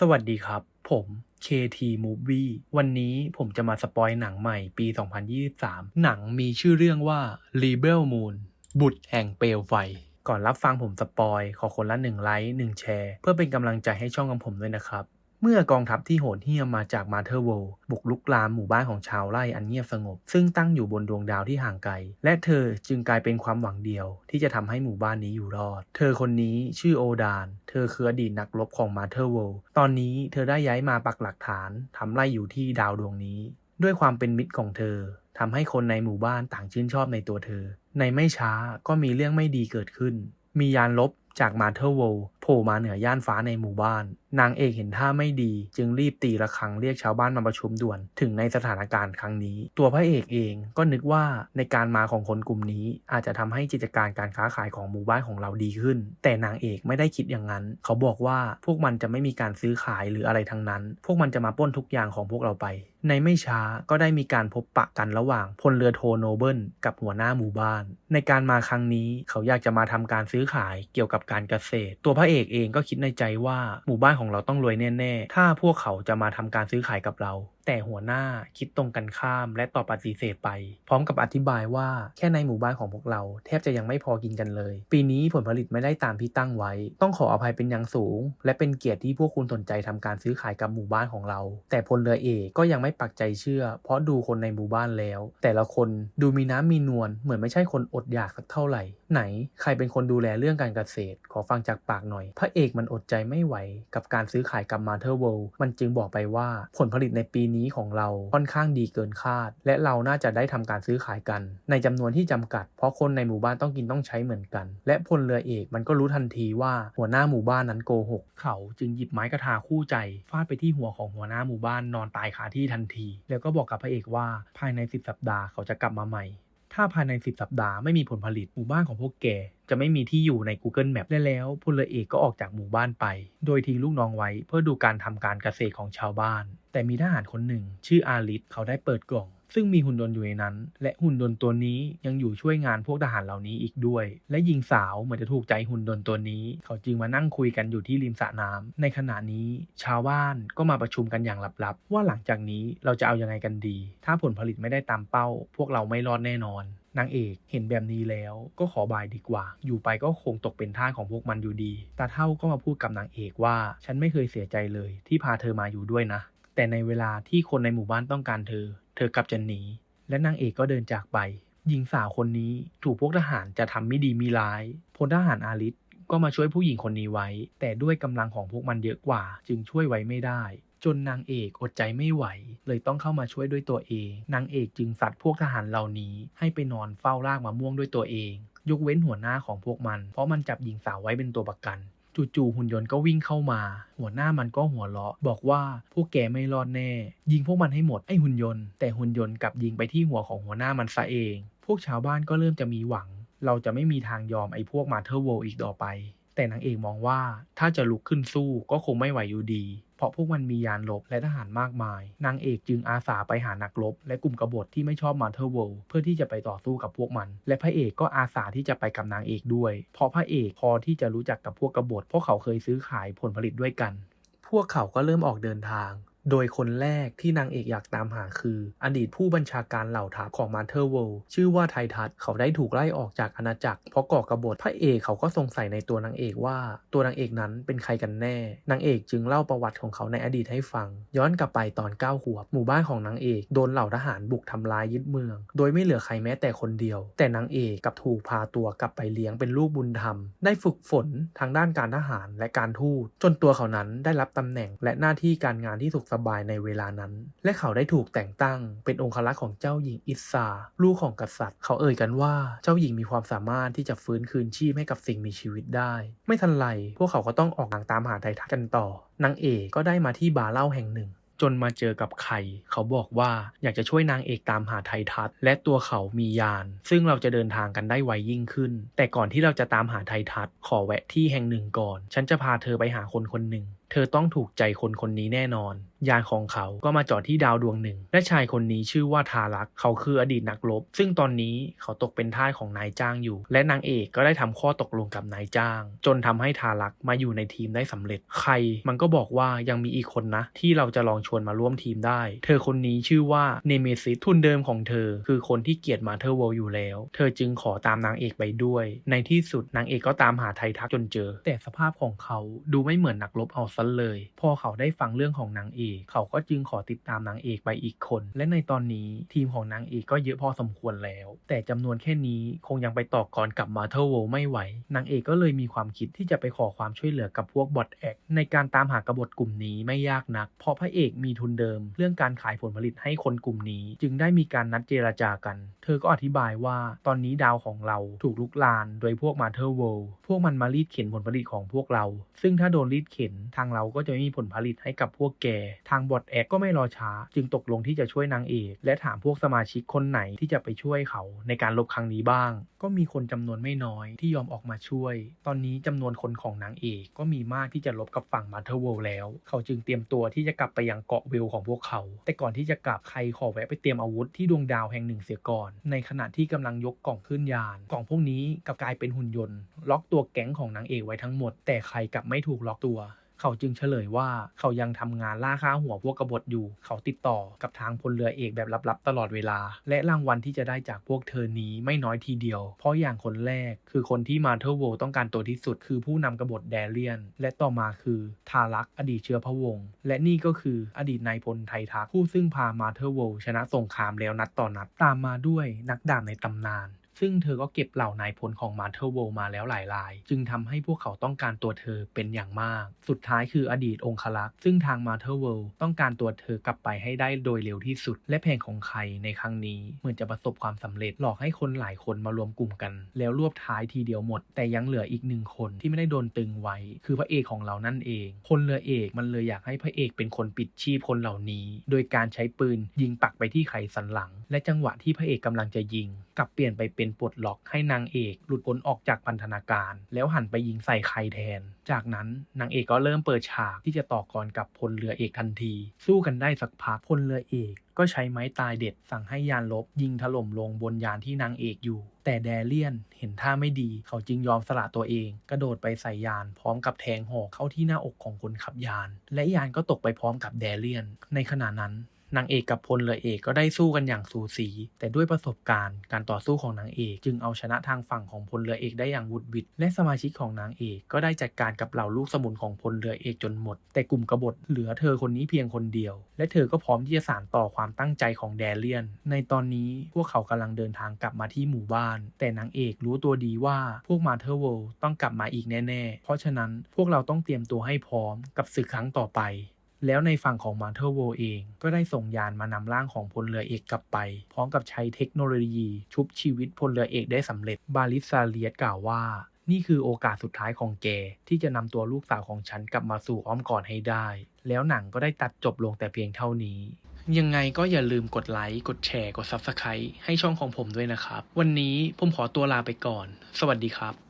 สวัสดีครับ ผม KT Movie วันนี้ผมจะมาสปอยหนังใหม่ปี 2023 หนังมีชื่อเรื่องว่า Rebel Moon บุตรแห่งเปลวไฟ ก่อนรับฟังผมสปอย ขอคนละ1ไลค์1แชร์ เพื่อเป็นกำลังใจให้ช่องของผมด้วยนะครับ เมื่อกองทัพที่โหดเหี้ยมมาจากมาเธอร์โวบุกลุกลามหมู่บ้านของชาวไร่อันเงียบสงบ ซึ่งตั้งอยู่บนดวงดาวที่ห่างไกล และเธอจึงกลายเป็นความหวังเดียวที่จะทำให้หมู่บ้านนี้อยู่รอด เธอคนนี้ชื่อโอดาน เธอคืออดีตนักรบของมาเธอร์โวตอนนี้เธอได้ย้ายมาปักหลักฐานทำไร่อยู่ที่ดาวดวงนี้ ด้วยความเป็นมิตรของเธอทำให้คนในหมู่บ้านต่างชื่นชอบในตัวเธอ ในไม่ช้าก็มีเรื่องไม่ดีเกิดขึ้น มียานลบจากมาเธอร์โวโผล่มาเหนือย่านฟ้าในหมู่บ้าน นางเอกเห็นท่าไม่ดี จึงรีบตีระฆังเรียกชาวบ้านมาประชุมด่วน ถึงในสถานการณ์ครั้งนี้ ตัวพระเอกเองก็นึกว่าในการมาของคนกลุ่มนี้ อาจจะทำให้กิจการการค้าขายของหมู่บ้านของเราดีขึ้น แต่นางเอกไม่ได้คิดอย่างนั้น เขาบอกว่าพวกมันจะไม่มีการซื้อขายหรืออะไรทั้งนั้น พวกมันจะมาป้นทุกอย่างของพวกเราไป ในไม่ช้าก็ได้มีการพบปะกันระหว่างพลเรือโทโนเบิลกับหัวหน้าหมู่บ้าน ในการมาครั้งนี้เขาอยากจะมาทำการซื้อขายเกี่ยวกับการเกษตร ตัวพระเอกเองก็คิดในใจว่าหมู่บ้านของเราต้องรวยแน่ๆ ถ้าพวกเขาจะมาทำการซื้อขายกับเรา แต่หัวหน้าคิดตรงกันข้าม และตอบปฏิเสธไป พร้อมกับอธิบายว่าแค่ในหมู่บ้านของพวกเรา แทบจะยังไม่พอกินกันเลย ปีนี้ผลผลิตไม่ได้ตามที่ตั้งไว้ ต้องขออภัยเป็นอย่างสูง และเป็นเกียรติที่พวกคุณสนใจทำการซื้อขายกับหมู่บ้านของเรา แต่พลเรือเอกก็ยังไม่ปักใจเชื่อ เพราะดูคนในหมู่บ้านแล้ว แต่ละคนดูมีน้ำมีนวลเหมือนไม่ใช่คนอดอยากสักเท่าไหร่ ไหน ใครเป็นคนดูแลเรื่องการเกษตร ขอฟังจากปากหน่อย พระเอกมันอดใจไม่ไหว กับการซื้อขายกับมาเธอร์เวล์มันจึงบอกไปว่าผลผลิตในปีนี้ของเราค่อนข้างดีเกินคาด และเราน่าจะได้ทำการซื้อขายกัน ในจำนวนที่จำกัด เพราะคนในหมู่บ้านต้องกินต้องใช้เหมือนกัน และพลเรือเอกมันก็รู้ทันทีว่าหัวหน้าหมู่บ้านนั้นโกหก เขาจึงหยิบไม้กระทาคู่ใจฟาดไปที่หัวของหัวหน้าหมู่บ้านนอนตายคาที่ทันที แล้วก็บอกกับพระเอกว่าภายใน 10 สัปดาห์เขาจะกลับมาใหม่ ถ้าภายใน 10 สัปดาห์ไม่มีผลผลิตหมู่บ้านของพวกแกจะไม่มีที่อยู่ใน Google Map ได้แล้วพลเรือเอกก็ออกจากหมู่บ้านไป โดยทิ้งลูกน้องไว้เพื่อดูการทำการเกษตรของชาวบ้าน แต่มีทหารคนหนึ่ง ชื่ออาริสเขาได้เปิดกล่อง ซึ่งมีหุ่นยนต์อยู่ในนั้น และหุ่นยนต์ตัวนี้ยังอยู่ช่วยงานพวกทหารเหล่านี้อีกด้วย และหญิงสาวเหมือนจะถูกใจหุ่นยนต์ตัวนี้ เขาจึงมานั่งคุยกันอยู่ที่ริมสระน้ำในขณะนี้ ชาวบ้านก็มาประชุมกันอย่างลับๆ ว่าหลังจากนี้เราจะเอายังไงกันดี ถ้าผลผลิตไม่ได้ตามเป้า พวกเราไม่รอดแน่นอนนางเอกเห็นแบบนี้แล้วก็ขอบายดีกว่า อยู่ไปก็คงตกเป็นท่าของพวกมันอยู่ดี ตาเท่าก็มาพูดกับนางเอกว่า ฉันไม่เคยเสียใจเลยที่พาเธอมาอยู่ด้วยนะ แต่ในเวลาที่คนในหมู่บ้านต้องการเธอ เธอกลับจะหนี และนางเอกก็เดินจากไป หญิงสาวคนนี้ถูกพวกทหารจะทำไม่ดีมีร้ายพลทหารอาริสก็มาช่วยผู้หญิงคนนี้ไว้ แต่ด้วยกำลังของพวกมันเยอะกว่า จึงช่วยไว้ไม่ได้ จนนางเอกอดใจไม่ไหว เลยต้องเข้ามาช่วยด้วยตัวเอง นางเอกจึงสัตว์พวกทหารเหล่านี้ ให้ไปนอนเฝ้ารากมะม่วงด้วยตัวเอง ยกเว้นหัวหน้าของพวกมัน เพราะมันจับหญิงสาวไว้เป็นตัวประกัน จู่ๆหุ่นยนต์ก็วิ่งเข้ามา หัวหน้ามันก็หัวเราะ บอกว่าพวกแกไม่รอดแน่ ยิงพวกมันให้หมดไอ้หุ่นยนต์ แต่หุ่นยนต์กลับยิงไปที่หัวของหัวหน้ามันซะเอง พวกชาวบ้านก็เริ่มจะมีหวัง เราจะไม่มีทางยอมไอ้พวกมาเธอร์โวอีกต่อไป แต่นางเอกมองว่าถ้าจะลุกขึ้นสู้ก็คงไม่ไหวอยู่ดี เพราะพวกมันมียานลบและทหารมากมาย นางเอกจึงอาสาไปหานักรบ และกลุ่มกบฏที่ไม่ชอบมาเธอร์เวลเพื่อที่จะไปต่อสู้กับพวกมัน และพระเอกก็อาสาที่จะไปกับนางเอกด้วย เพราะพระเอกพอที่จะรู้จักกับพวกกบฏเพราะเขาเคยซื้อขายผลผลิตด้วยกัน พวกเขาก็เริ่มออกเดินทาง โดยคนแรกที่นางเอกอยากตามหาคือ อดีตผู้บัญชาการเหล่าทัพของมาเธอร์เวลชื่อว่าไททัสเขาได้ถูกไล่ออกจากอาณาจักรเพราะก่อกบฏพระเอกเขาก็สงสัยในตัวนางเอกว่า ตัวนางเอกนั้นเป็นใครกันแน่ นางเอกจึงเล่าประวัติของเขาในอดีตให้ฟัง ย้อนกลับไปตอน9ขวบ หมู่บ้านของนางเอกโดนเหล่าทหารบุกทำลายยึดเมือง โดยไม่เหลือใครแม้แต่คนเดียว แต่นางเอกกับถูกพาตัวกลับไปเลี้ยงเป็นลูกบุญธรรม ได้ฝึกฝนทางด้านการทหารและการทูตจนตัวเขานั้นได้รับตำแหน่งและหน้าที่การงานที่สุขสบายในเวลานั้น และเขาได้ถูกแต่งตั้งเป็นองครักษ์ของเจ้าหญิงอิสซาลูกของกษัตริย์ เขาเอ่ยกันว่าเจ้าหญิงมีความสามารถที่จะฟื้นคืนชีพให้กับสิ่งมีชีวิตได้ ไม่ทันไรพวกเขาก็ต้องออกหางตามหาไททันกันต่อนางเอกก็ได้มาที่บาร์เล่าแห่งหนึ่ง จนมาเจอกับไข่เขาบอกว่าอยากจะช่วยนางเอกตามหาไททัสและตัวเขามียาน ซึ่งเราจะเดินทางกันได้ไวยิ่งขึ้น แต่ก่อนที่เราจะตามหาไททัสขอแวะที่แห่งหนึ่งก่อน ฉันจะพาเธอไปหาคนคนหนึ่งเธอต้องถูกใจคนคนนี้แน่นอน ยานของเขาก็มาจอดที่ดาวดวงหนึ่ง และชายคนนี้ชื่อว่าทารัก เขาคืออดีตนักรบ ซึ่งตอนนี้เขาตกเป็นท่าของนายจ้างอยู่ และนางเอกก็ได้ทำข้อตกลงกับนายจ้าง จนทำให้ทารักมาอยู่ในทีมได้สำเร็จ ใครมันก็บอกว่ายังมีอีกคนนะ ที่เราจะลองชวนมาร่วมทีมได้ เธอคนนี้ชื่อว่าเนเมซิสทุนเดิมของเธอ คือคนที่เกลียดมาเธอร์โวลอยู่แล้ว เธอจึงขอตามนางเอกไปด้วย ในที่สุดนางเอกก็ตามหาไททักจนเจอ แต่สภาพของเขาดูไม่เหมือนนักรบเอาซะเลย พอเขาได้ฟังเรื่องของนางเอกเขาก็จึงขอติดตามนางเอกไปอีกคน และในตอนนี้ทีมของนางเอกก็เยอะพอสมควรแล้ว แต่จำนวนแค่นี้คงยังไปต่อกรกับมาเธอร์โวลไม่ไหวนางเอกก็เลยมีความคิดที่จะไปขอความช่วยเหลือกับพวกบอทแอกในการตามหากบฏกลุ่มนี้ไม่ยากนัก เพราะพระเอกมีทุนเดิม เรื่องการขายผลผลิตให้คนกลุ่มนี้ จึงได้มีการนัดเจรจากัน เธอก็อธิบายว่าตอนนี้ดาวของเราถูกลุกลานโดยพวกมาเธอร์โวพวกมันมารีดเข็นผลผลิตของพวกเรา ซึ่งถ้าโดนรีดเข็นทางเราก็จะไม่มีผลผลิตให้กับพวกแก ทางบอทแอกก็ไม่รอช้า จึงตกลงที่จะช่วยนางเอก และถามพวกสมาชิกคนไหนที่จะไปช่วยเขาในการลบครั้งนี้บ้าง ก็มีคนจำนวนไม่น้อยที่ยอมออกมาช่วย ตอนนี้จำนวนคนของนางเอกก็มีมากที่จะลบกับฝั่งมาเธอร์โวแล้ว เขาจึงเตรียมตัวที่จะกลับไปยังเกาะวิวของพวกเขา แต่ก่อนที่จะกลับใครขอแวะไปเตรียมอาวุธที่ดวงดาวแห่งหนึ่งเสียก่อน ในขณะที่กำลังยกกล่องขึ้นยาน กล่องพวกนี้กลับกลายเป็นหุ่นยนต์ ล็อกตัวแก๊งของนางเอกไว้ทั้งหมด แต่ใครกลับไม่ถูกล็อกตัว เขาจึงเฉลยว่าเขายังทำงานล่าค่าหัวพวกกบฏอยู่ เขาติดต่อกับทางพลเรือเอกแบบลับๆตลอดเวลา และรางวัลที่จะได้จากพวกเธอนี้ไม่น้อยทีเดียว เพราะอย่างคนแรก คือคนที่มาเธอร์โวต้องการตัวที่สุด คือผู้นำกบฏแดเลียน และต่อมาคือทารักอดีตเชื้อพระวงศ์และนี่ก็คืออดีตนายพลไททักผู้ซึ่งพามาเธอร์โวชนะสงครามแล้วนัดต่อนัดตามมาด้วยนักดาบในตำนาน ซึ่งเธอก็เก็บเหล่านายพลของมาเธอร์โวมาแล้วหลายราย จึงทำให้พวกเขาต้องการตัวเธอเป็นอย่างมาก สุดท้ายคืออดีตองคลักษ์ซึ่งทางมาเธอร์โวลต้องการตัวเธอกลับไปให้ได้โดยเร็วที่สุด และแผนของใครในครั้งนี้ เหมือนจะประสบความสำเร็จหลอกให้คนหลายคนมารวมกลุ่มกัน แล้วรวบท้ายทีเดียวหมด แต่ยังเหลืออีกหนึ่งคนที่ไม่ได้โดนตึงไว้ คือพระเอกของเรานั่นเอง คนเรือเอกมันเลยอยากให้พระเอกเป็นคนปิดชีพคนเหล่านี้ โดยการใช้ปืนยิงปักไปที่ไขสันหลัง และจังหวะที่พระเอกกำลังจะยิง กลับเปลี่ยนไปเป็นปลดล็อกให้นางเอกหลุดพ้นออกจากพันธนาการ แล้วหันไปยิงใส่ใครแทน จากนั้นนางเอกก็เริ่มเปิดฉากที่จะต่อกรกับพลเรือเอกทันที สู้กันได้สักพักพลเรือเอกก็ใช้ไม้ตายเด็ดสั่งให้ยานลบยิงถล่มลงบนยานที่นางเอกอยู่ แต่แดเลียนเห็นท่าไม่ดีเขาจึงยอมสละตัวเอง กระโดดไปใส่ยานพร้อมกับแทงหอกเข้าที่หน้าอกของคนขับยาน และยานก็ตกไปพร้อมกับแดเลียน ในขณะนั้น นางเอกกับพลเรือเอกก็ได้สู้กันอย่างสูสี แต่ด้วยประสบการณ์ การต่อสู้ของนางเอกจึงเอาชนะทางฝั่งของพลเรือเอกได้อย่างวุดวิดและสมาชิกของนางเอกก็ได้จัดการกับเหล่าลูกสมุนของพลเรือเอกจนหมด แต่กลุ่มกบฏเหลือเธอคนนี้เพียงคนเดียว และเธอก็พร้อมที่จะสานต่อความตั้งใจของแดเลียน ในตอนนี้พวกเขากำลังเดินทางกลับมาที่หมู่บ้าน แต่นางเอกรู้ตัวดีว่าพวกมาเธอร์โวลต้องกลับมาอีกแน่ ๆ เพราะฉะนั้นพวกเราต้องเตรียมตัวให้พร้อมกับศึกครั้งต่อไป แล้วในฝั่งของมาเธอร์โวเอง ก็ได้ส่งยานมานำร่างของพลเรือเอกกลับไป พร้อมกับใช้เทคโนโลยีชุบชีวิตพลเรือเอกได้สำเร็จ บาลิซาเลียสกล่าวว่า นี่คือโอกาสสุดท้ายของแกที่จะนำตัวลูกสาวของฉันกลับมาสู่อ้อมกอดให้ได้ แล้วหนังก็ได้ตัดจบลงแต่เพียงเท่านี้ ยังไงก็อย่าลืมกดไลค์ กดแชร์ กด Subscribe ให้ช่องของผมด้วยนะครับ วันนี้ผมขอตัวลาไปก่อน สวัสดีครับ